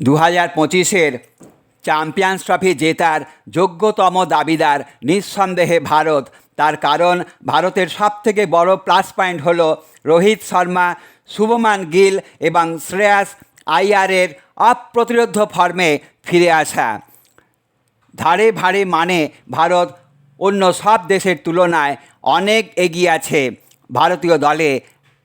দু হাজার পঁচিশের চ্যাম্পিয়ন্স ট্রফি জেতার যোগ্যতম দাবিদার নিঃসন্দেহে ভারত। তার কারণ, ভারতের সবথেকে বড় প্লাস পয়েন্ট হলো রোহিত শর্মা, শুভমান গিল এবং শ্রেয়াস আইয়ারের অপ্রতিরোধ ফর্মে ফিরে আসা। ধারে ভারে মানে ভারত অন্য সব দেশের তুলনায় অনেক এগিয়ে আছে। ভারতীয় দলে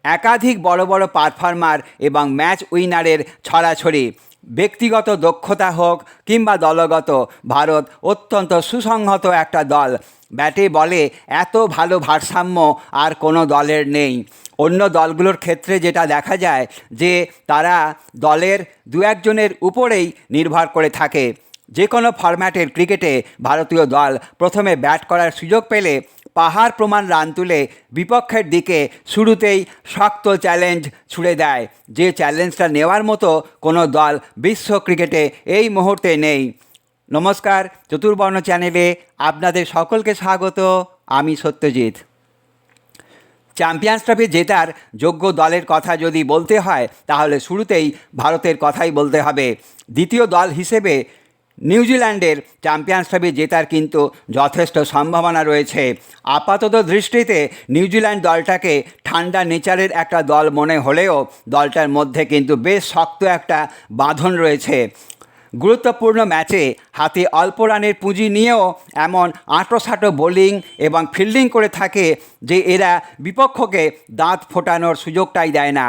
একাধিক বড় বড় পারফর্মার এবং ম্যাচ উইনারের ছড়াছড়ি। ব্যক্তিগত দক্ষতা হোক কিংবা দলগত, ভারত অত্যন্ত সুসংহত একটা দল। ব্যাটে বলে এত ভালো ভারসাম্য আর কোনো দলের নেই। অন্য দলগুলোর ক্ষেত্রে যেটা দেখা যায় যে তারা দলের দু একজনের উপরেই নির্ভর করে থাকে। যে কোনো ফরম্যাটের ক্রিকেটে ভারতীয় দল প্রথমে ব্যাট করার সুযোগ পেলে পাহাড় প্রমাণ রান তুলে বিপক্ষের দিকে শুরুতেই শক্ত চ্যালেঞ্জ ছুড়ে দেয়। যে চ্যালেঞ্জটা নেওয়ার মতো কোনো দল বিশ্ব ক্রিকেটে এই মুহূর্তে নেই। নমস্কার, চতুর্বর্ণ চ্যানেলে আপনাদের সকলকে স্বাগত। আমি সত্যজিৎ। চ্যাম্পিয়ন্স ট্রফি জেতার যোগ্য দলের কথা যদি বলতে হয়, তাহলে শুরুতেই ভারতের কথাই বলতে হবে। দ্বিতীয় দল হিসেবে নিউজিল্যান্ডের চ্যাম্পিয়ন্স ট্রফি জেতার কিন্তু যথেষ্ট সম্ভাবনা রয়েছে। আপাতত দৃষ্টিতে নিউজিল্যান্ড দলটাকে ঠান্ডা নেচারের একটা দল মনে হলেও দলটার মধ্যে কিন্তু বেশ শক্ত একটা বাঁধন রয়েছে। গুরুত্বপূর্ণ ম্যাচে হাতে অল্প রানের পুঁজি নিয়েও এমন আঁটোসাঁটো বোলিং এবং ফিল্ডিং করে থাকে যে এরা বিপক্ষকে দাঁত ফোটানোর সুযোগটাই দেয় না।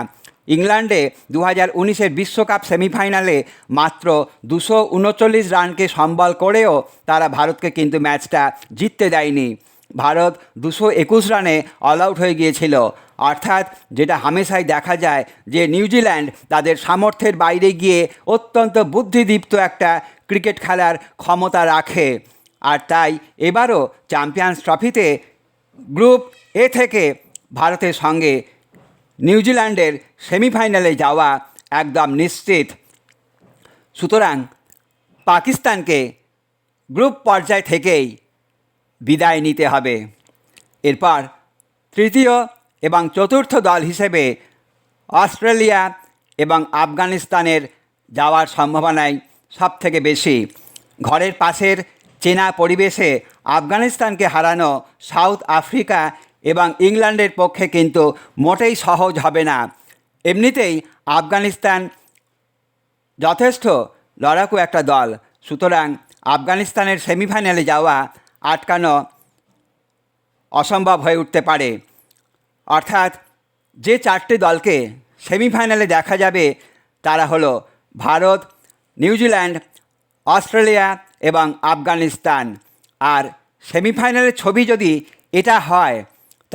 ইংল্যান্ডে দু হাজার উনিশের বিশ্বকাপ সেমিফাইনালে মাত্র দুশো উনচল্লিশ রানকে সম্বল করেও তারা ভারতকে কিন্তু ম্যাচটা জিততে দেয়নি। ভারত দুশো একুশ রানে অল আউট হয়ে গিয়েছিল। অর্থাৎ যেটা হামেশাই দেখা যায় যে নিউজিল্যান্ড তাদের সামর্থ্যের বাইরে গিয়ে অত্যন্ত বুদ্ধিদীপ্ত একটা ক্রিকেট খেলার ক্ষমতা রাখে। আর তাই এবারও চ্যাম্পিয়ন্স ট্রফিতে গ্রুপ এ থেকে ভারতের সঙ্গে নিউজিল্যান্ডের সেমিফাইনালে যাওয়া একদম নিশ্চিত। সুতরাং পাকিস্তানকে গ্রুপ পর্যায় থেকেই বিদায় নিতে হবে। এরপর তৃতীয় এবং চতুর্থ দল হিসেবে অস্ট্রেলিয়া এবং আফগানিস্তানের যাওয়ার সম্ভাবনাই সব থেকে বেশি। ঘরের পাশের চেনা পরিবেশে আফগানিস্তানকে হারানো সাউথ আফ্রিকা এবং ইংল্যান্ডের পক্ষে কিন্তু মোটেই সহজ হবে না। এমনিতেই আফগানিস্তান যথেষ্ট লড়াকু একটা দল। সুতরাং আফগানিস্তানের সেমিফাইনালে যাওয়া আটকানো অসম্ভব হয়ে উঠতে পারে। অর্থাৎ যে চারটে দলকে সেমিফাইনালে দেখা যাবে তারা হলো ভারত, নিউজিল্যান্ড, অস্ট্রেলিয়া এবং আফগানিস্তান। আর সেমিফাইনালের ছবি যদি এটা হয়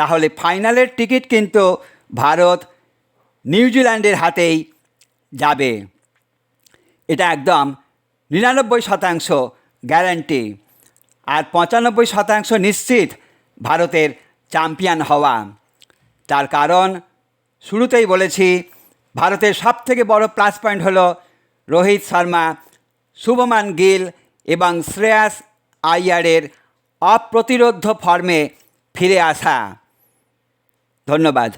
তাহলে ফাইনালের টিকিট কিন্তু ভারত নিউজিল্যান্ডের হাতেই যাবে। এটা একদম নিরানব্বই শতাংশ গ্যারান্টি। আর পঁচানব্বই শতাংশ নিশ্চিত ভারতের চ্যাম্পিয়ন হওয়া। তার কারণ শুরুতেই বলেছি, ভারতের সবথেকে বড় প্লাস পয়েন্ট হলো রোহিত শর্মা, শুভমান গিল এবং শ্রেয়াস আইয়ারের অপ্রতিরোধ ফর্মে ফিরে আসা। ধন্যবাদ।